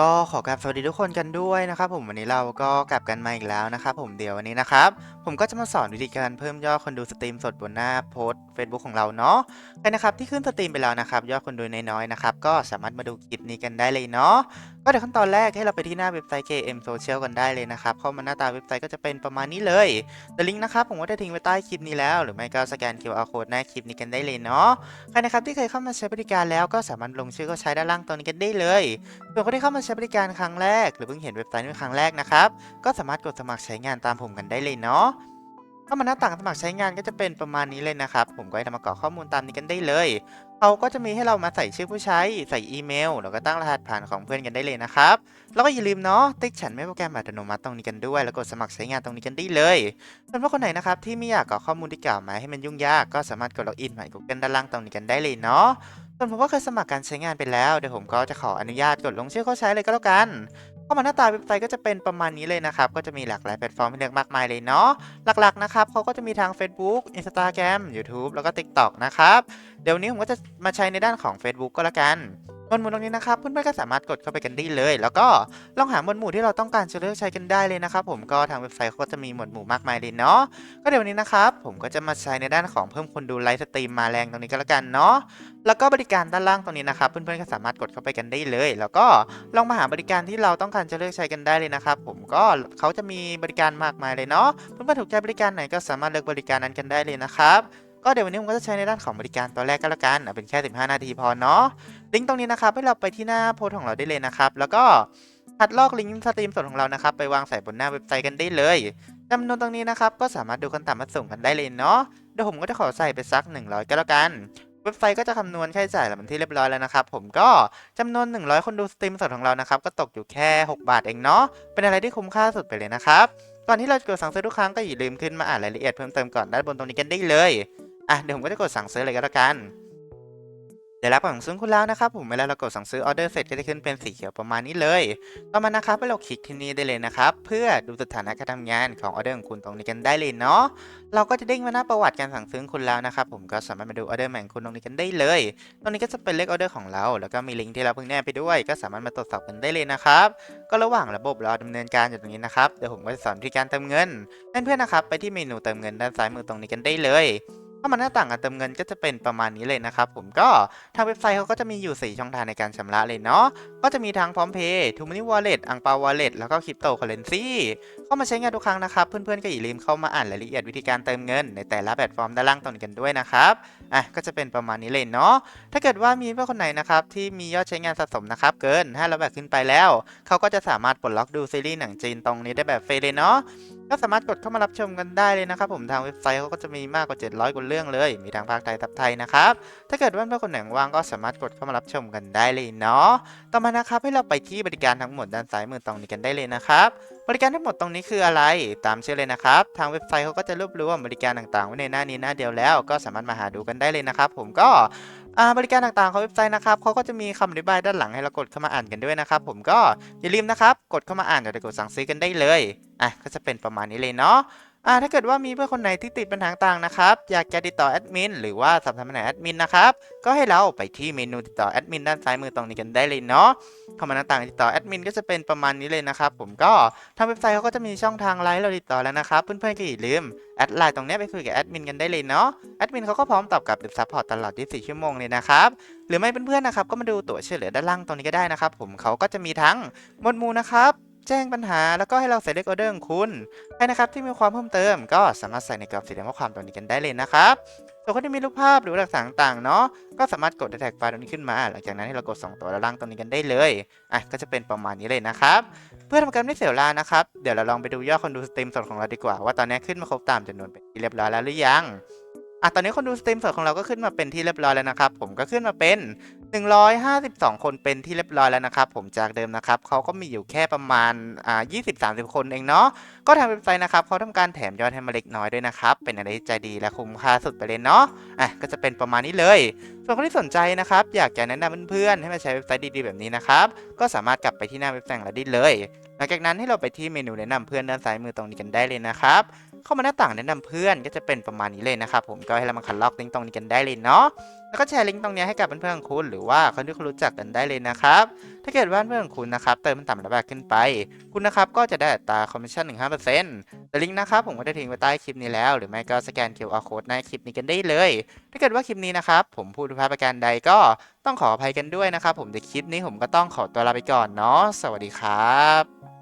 ก็ขอกราบสวัสดีทุกคนกันด้วยนะครับผมวันนี้เราก็กลับกันมาอีกแล้วนะครับผมเดี๋ยววันนี้นะครับผมก็จะมาสอนวิธีการเพิ่มยอดคนดูสตรีมสดบนหน้าโพสต์ Facebook ของเราเนาะใครนะครับที่ขึ้นสตรีมไปแล้วนะครับยอดคนดูน้อยๆนะครับก็สามารถมาดูคลิปนี้กันได้เลยเนาะก็เดี๋ยวขั้นตอนแรกให้เราไปที่หน้าเว็บไซต์ KM Social กันได้เลยนะครับเข้ามาหน้าตาเว็บไซต์ก็จะเป็นประมาณนี้เลยแต่ลิงก์นะครับผมก็ได้ทิ้งไว้ใต้คลิปนี้แล้ว หรือไม่ก็สแกน QR code หน้าคลิปนี้กันได้เลยเนาะใครนะครับที่เคยเข้ามาใช้บริการแล้วก็สามารถลงชื่อก็ใช้ด้านล่างตรงนี้กันได้เลยส่วนคนที่เข้ามาใช้บริการครั้งแรก หรือเพิ่งเห็นเว็บไซต์นี้เป็นครั้งแรกนะครับ ก็สามารถกดสมัครใช้งานตามผมกันได้เลยเนาะเข้ามาหน้าต่างสมัครใช้งานก็จะเป็นประมาณนี้เลยนะครับ ผมก็ให้ทำมากรอกข้อมูลตามนี้กันได้เลยเขาก็จะมีให้เรามาใส่ชื่อผู้ใช้ ใส่อีเมล แล้วก็ตั้งรหัสผ่านของเพื่อนกันได้เลยนะครับ แล้วก็อย่าลืมเนาะ ติ๊กฉันไม่โปรแกรมอัตโนมัติตรงนี้กันด้วย แล้วกดสมัครใช้งานตรงนี้กันได้เลยส่วนว่าคนไหนนะครับที่ไม่อยากกรอกข้อมูลที่กล่าวมาให้มันยุ่งยาก ก็สามารถกดล็อกอินผ่าน Google ด้านล่างตรงนี้กันได้เลยเนาะ ส่วนผมก็เคยสมัครการใช้งานไปแล้ว เดี๋ยวผมก็จะขออนุญาตกดลงชื่อเข้าใช้เลยก็แล้วกันเข้ามาหน้าตาเว็บไซต์ก็จะเป็นประมาณนี้เลยนะครับ ก็จะมีหลากหลายแพลตฟอร์มให้เลือกมากมายเลยเนาะ หลักๆนะครับเขาก็จะมีทาง Facebook Instagram YouTube แล้วก็ TikTok นะครับ เดี๋ยวนนี้ผมก็จะมาใช้ในด้านของ Facebook ก็แล้วกัน หมวดหมู่ตรงนี้นะครับเพื่อนๆก็สามารถกดเข้าไปกันได้เลย แล้วก็ลองหาหมวดหมู่ที่เราต้องการจะเลือกใช้กันได้เลยนะครับผมก็ทางเว็บไซต์เขาก็จะมีหมวดหมู่มากมายเลยเนาะก็เดี๋ยววันนี้นะครับผมก็จะมาใช้ในด้านของเพิ่มคนดูไลฟ์สตรีมมาแรงตรงนี้ก็แล้วกันเนาะแล้วก็บริการด้านล่างตรงนี้นะครับเพื่อนๆก็สามารถกดเข้าไปกันได้เลย แล้วก็ลองมาหาบริการที่เราต้องการจะเลือกใช้กันได้เลยนะครับผมก็เขาจะมีบริการมากมายเลยเนาะเพื่อนๆถูกใจบริการไหนก็สามารถเลือกบริการนั้นกันได้เลยนะครับ ก็เดี๋ยววันนี้ผมก็จะใช้ในด้านของบริการตัวแรกก็แล้วกันเป็นแค่ 15 นาทีพอเนาะลิงก์ตรงนี้นะครับให้เราไปที่หน้าโพสของเราได้เลยนะครับ แล้วก็คัดลอกลิงก์สตรีมสดของเรานะครับไปวางใส่บนหน้าเว็บไซต์กันได้เลยจำนวนตรงนี้นะครับก็สามารถดูขั้นต่ำมาส่งกันได้เลยเนาะเดี๋ยวผมก็จะขอใส่ไปสัก 100 ก็แล้วกันเว็บไซต์ก็จะคำนวณค่าใช้จ่ายเราเป็นที่เรียบร้อยแล้วนะครับ ผมก็จำนวน 100 คนดูสตรีมสดของเรานะครับ ก็ตกอยู่แค่ 6 บาทเองเนาะเป็นอะไรที่คุ้มค่าสุดไปเลยนะครับ ก่อนที่เราจะกดสั่งซื้อทุกครั้งก็อย่าลืมขึ้นมาอ่านรายละเอียดเพิ่มเติมก่อนด้านบนตรงนี้กันได้เลย อะเดี๋ยวผมก็จะกดสั่งซื้อเลยก็แล้วกันเดี๋ยวรับของซื้อคุณแล้วนะครับผมเวลาเรากดสั่งซื้อออเดอร์เสร็จก็จะขึ้นเป็นสีเขียวประมาณนี้เลย ต่อมานะครับให้เราคลิกที่นี่ได้เลยนะครับ เพื่อดูสถานะการทำงานของออเดอร์ของคุณตรงนี้กันได้เลยเนาะเราก็จะเด้งมาหน้าประวัติการสั่งซื้อคุณแล้วนะครับผมก็สามารถมาดูออเดอร์ใหม่ของคุณตรงนี้กันได้เลย ตรงนี้ก็จะเป็นเลขออเดอร์ของเรา แล้วก็มีลิงก์ที่เราเพิ่งแนบไปด้วย ก็สามารถมาตรวจสอบกันได้เลยนะครับก็ระหว่างระบบรอดำเนินการอยู่ตรงนี้นะครับเดี๋ยวผมก็จะสอนวิธีการเติมเงินเพื่อนๆนะครับไปที่เมนูเติมเงินด้านซ้ายมือตรงนี้กันได้เลย ข้ามาหน้าต่างการเติมเงินก็จะเป็นประมาณนี้เลยนะครับผมก็ทางเว็บไซต์เขาก็จะมีอยู่ 4 ช่องทางในการชำระเลยเนาะก็จะมีทั้งพร้อมเพย์ทูมินิวอลเล็ตอังเปาวอลเล็ตแล้วก็คริปโตเคอเรนซีเข้ามาใช้งานทุกครั้งนะครับ เพื่อนๆก็อย่าลืมเข้ามาอ่านรายละเอียดวิธีการเติมเงินในแต่ละแพลตฟอร์มด้านล่างตรงนี้กันด้วยนะครับ อะก็จะเป็นประมาณนี้เลยเนาะถ้าเกิดว่ามีเพื่อนคนไหนนะครับที่มียอดใช้งานสะสมนะครับเกิน500บาทขึ้นไปแล้ว เขาก็จะสามารถปลดล็อกดูซีรีส์หนังจีนตรงนี้ได้แบบฟรีเลยเนาะก็สามารถกดเข้ามารับชมกันได้เลยนะครับผมทางเว็บไซต์เขาก็จะมีมากกว่า 700กว่าเรื่องเลย มีทางภาคไทยทับไทยนะครับถ้าเกิดว่าเพื่อนคนไหนว่างก็สามารถกดเข้ามารับชมกันได้เลยเนาะต่อมานะครับให้เราไปที่บริการทั้งหมดด้านซ้ายมือตรงนี้กันได้เลยนะครับ ริการทั้งหมดตรงนี้คืออะไรตามชื่อเลยนะครับ ทางเว็บไซต์เขาก็จะรวบรวมบริการต่างๆไว้ในหน้านี้หน้าเดียวแล้ว ก็สามารถมาหาดูกันได้เลยนะครับ ผมก็บริการต่างๆของเว็บไซต์นะครับเขาก็จะมีคำอธิบายด้านหลังให้เรากดเข้ามาอ่านกันด้วยนะครับ ผมก็อย่าลืมนะครับ กดเข้ามาอ่านหรือกดสั่งซื้อกันได้เลยอะก็จะเป็นประมาณนี้เลยเนาะ อ่าถ้าเกิดว่ามีเพื่อนคนไหนที่ติดปัญหาต่างนะครับ อยากจะติดต่อแอดมินหรือว่าสอบถามปัญหาแอดมินนะครับ ก็ให้เราไปที่เมนูติดต่อแอดมินด้านซ้ายมือตรงนี้กันได้เลยเนาะเข้ามาหน้าต่างติดต่อแอดมินก็จะเป็นประมาณนี้เลยนะครับ ผมก็ทางเว็บไซต์เขาก็จะมีช่องทางไลน์เราติดต่อแล้วนะครับ เพื่อนๆก็อย่าลืมแอดไลน์ตรงนี้ไปคุยกับแอดมินกันได้เลยเนาะแอดมินเขาก็พร้อมตอบกลับหรือซัพพอร์ตตลอด 24 ชั่วโมงเลยนะครับ หรือไม่เพื่อนๆนะครับก็มาดูตัวช่วยเหลือด้านล่างตรงนี้ก็ได้นะครับ ผมเขาก็จะมีทั้งหมวดหมู่นะครับ แจ้งปัญหาแล้วก็ให้เราใส่เลขออเดอร์ของคุณใครนะครับที่มีความเพิ่มเติม ก็สามารถใส่ในกรอบสีแดงข้อความตรงนี้กันได้เลยนะครับส่วนคนที่มีรูปภาพหรือหลักฐานต่างๆเนาะก็สามารถกดแท็กไฟล์ตรงนี้ขึ้นมา หลังจากนั้นให้เรากด 2 ตัวด้านล่างตรงนี้กันได้เลยอะก็จะเป็นประมาณนี้เลยนะครับ เพื่อทำการไม่เสียเวลานะครับเดี๋ยวเราลองไปดูยอดคนดูสตรีมสดของเราดีกว่าว่าตอนนี้ขึ้นมาครบตามจำนวนเป็นที่เรียบร้อยแล้วหรือยัง อะตอนนี้คนดูสตรีมสดของเราก็ขึ้นมาเป็นที่เรียบร้อยแล้วนะครับ ผมก็ขึ้นมาเป็น 152 คนเป็นที่เรียบร้อยแล้วนะครับ ผมจากเดิมนะครับเขาก็มีอยู่แค่ประมาณอ่า20-30 คนเองเนาะก็ทางเว็บไซต์นะครับเขาทำการแถมยอดให้มาเล็กน้อยด้วยนะครับ เป็นอะไรที่ใจดีและคุ้มค่าสุดไปเลยเนาะอะก็จะเป็นประมาณนี้เลย ส่วนคนที่สนใจนะครับ อยากจะแนะนำเพื่อนๆให้มาใช้เว็บไซต์ดีๆแบบนี้นะครับก็สามารถกลับไปที่หน้าเว็บไซต์ของเราได้เลย หลังจากนั้นให้เราไปที่เมนูแนะนำเพื่อนด้านซ้ายมือตรงนี้กันได้เลยนะครับ เข้ามาหน้าต่างแนะนำเพื่อนก็จะเป็นประมาณนี้เลยนะครับผมก็ให้เรามาคัดลอกลิงก์ตรงนี้กันได้เลยเนาะแล้วก็แชร์ลิงก์ตรงนี้ให้กับเพื่อนๆของคุณหรือว่าคนที่คุณรู้จักกันได้เลยนะครับถ้าเกิดว่าเพื่อนของคุณนะครับเติมมันต่ำระบาทขึ้นไป คุณนะครับก็จะได้อัตราคอมมิชชั่นถึง5%แต่ลิงก์นะครับผมก็ได้ทิ้งไว้ใต้คลิปนี้แล้ว หรือไม่ก็สแกน QR code ในคลิปนี้กันได้เลย ถ้าเกิดว่าคลิปนี้นะครับผมพูดผิดพลาดประการใดก็ต้องขออภัยกันด้วยนะครับผมในคลิปนี้ผมก็ต้องขอตัวลาไปก่อนเนาะสวัสดีครับ